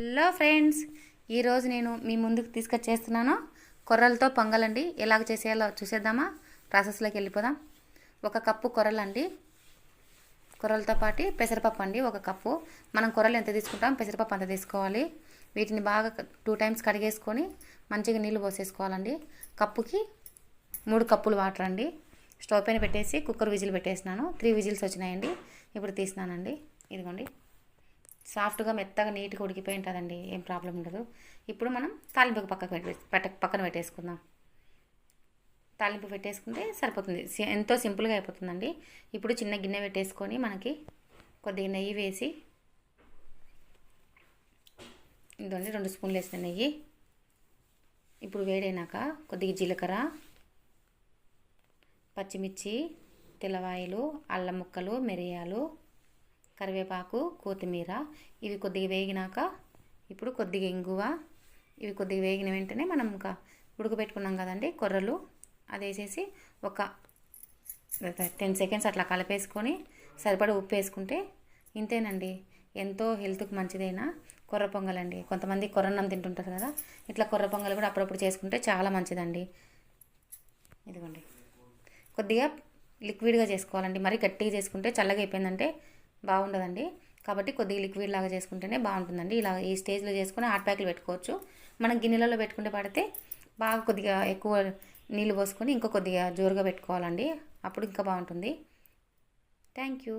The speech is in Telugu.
హలో ఫ్రెండ్స్ ఈరోజు నేను మీ ముందుకు తీసుకొచ్చేస్తున్నాను. కొర్రలతో పొంగలండి. ఎలాగ చేసేయాలో చూసేద్దామా? ప్రాసెస్లోకి వెళ్ళిపోదాం. ఒక కప్పు కొర్రలండి. కొర్రలతో పాటు పెసరపప్పు అండి ఒక కప్పు. మనం కొర్రలు ఎంత తీసుకుంటాం పెసరపప్పు అంత తీసుకోవాలి. వీటిని బాగా టూ టైమ్స్ కడిగేసుకొని మంచిగా నీళ్ళు పోసేసుకోవాలండి. కప్పుకి మూడు కప్పులు వాటర్ అండి. స్టవ్ పైన పెట్టేసి కుక్కర్ విజిల్ పెట్టేసినాను త్రీ విజిల్స్ వచ్చినాయండి. ఇప్పుడు తీసినానండి ఇదిగోండి. సాఫ్ట్గా మెత్తగా నీట్గా ఉడికిపోయి ఉంటుందండి. ఏం ప్రాబ్లం ఉండదు. ఇప్పుడు మనం తాలింపుకి పక్కకు పెట్టే పెట్ట పక్కన పెట్టేసుకుందాం. తాలింపు పెట్టేసుకుంటే సరిపోతుంది. ఎంతో సింపుల్గా అయిపోతుందండి. ఇప్పుడు చిన్న గిన్నె పెట్టేసుకొని మనకి కొద్దిగా నెయ్యి వేసి ఇదండి రెండు స్పూన్లు వేసిన నెయ్యి. ఇప్పుడు వేడైనాక కొద్దిగా జీలకర్ర పచ్చిమిర్చి తెల్లవాయలు అల్లం ముక్కలు మిరియాలు కరివేపాకు కొత్తిమీర ఇవి కొద్దిగా వేగినాక ఇప్పుడు కొద్దిగా ఇంగువ ఇవి కొద్దిగా వేగిన వెంటనే మనం ఇంకా ఉడకబెట్టుకున్నాం కదండి కొర్రలు. అది వేసేసి ఒక టెన్ సెకండ్స్ అట్లా కలిపేసుకొని సరిపడా ఉప్పు వేసుకుంటే ఇంతేనండి. ఎంతో హెల్త్కి మంచిదైన కొర్ర పొంగలండి. కొంతమంది కొర్రన్నం తింటుంటారు కదా ఇట్లా కొర్ర పొంగల్ కూడా అప్పుడప్పుడు చేసుకుంటే చాలా మంచిదండి. ఇదిగోండి. కొద్దిగా లిక్విడ్గా చేసుకోవాలండి. మరి గట్టిగా చేసుకుంటే చల్లగా అయిపోయిందంటే బాగుండదండి. కాబట్టి కొద్దిగా లిక్విడ్ లాగా చేసుకుంటేనే బాగుంటుందండి. ఇలా ఈ స్టేజ్లో చేసుకుని హాట్ ప్యాక్లు పెట్టుకోవచ్చు. మనం గిన్నెలలో పెట్టుకుంటే పడితే బాగా కొద్దిగా ఎక్కువ నీళ్ళు పోసుకొని ఇంకా కొద్దిగా జోరుగా పెట్టుకోవాలండి. అప్పుడు ఇంకా బాగుంటుంది. Thank you.